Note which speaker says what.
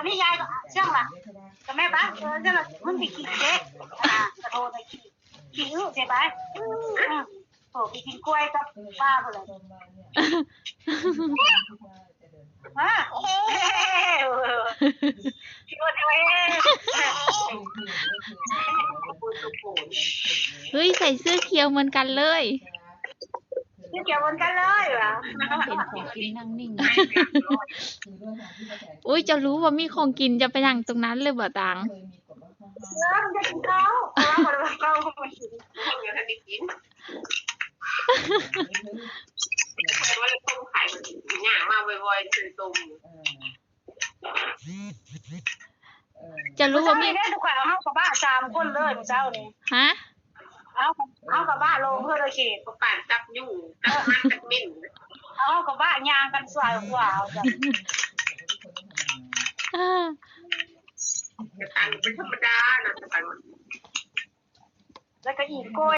Speaker 1: วันนี้ยายก็เชื่องล่ะกับแม่บ้านเออจะละมึงไปขี่เจ๊อ่ากระโดดไปขี่ขี่อื้อใช่ไหมอืมโอ้ไปกินกล้วยกับป้าไปเลยฮะเฮ้ยพี่ว่าทำไม
Speaker 2: เฮ้ยใส่เสื้อเขียวเหมือนกันเลย
Speaker 1: นี่เกี่ยวกันกันเลยเหรอ
Speaker 2: เห็นของกินนั่งนิ่ง อุ้ยจะรู้ว่ามีของกินจะไปนั่งตรงนั้นเลยบ่ตัง
Speaker 1: เออมันจะกินเขาเออคนละเขาคนกิน
Speaker 3: เดี๋ยวท่านได้กินแต่ว่าต้มไข่มันย่างมาบ่อยๆคือต้ม
Speaker 2: จะรู้ว่ามี
Speaker 1: ได้ทุกคนเอากับบ้าสามคนเลยเจ้านี่
Speaker 2: ฮะ
Speaker 1: เอาเอากับบ้าลงเพื่อเลยเขต
Speaker 3: ก็ป่านจับอยู่จับมันจับมิ่น
Speaker 1: เอากับบ้ายางกันสวยกว่าเอาจ้ะ
Speaker 2: อ่า
Speaker 3: แต่ตังเป็นธรรมดานะแต่ตัง
Speaker 1: แล้วก็อีกกล้วย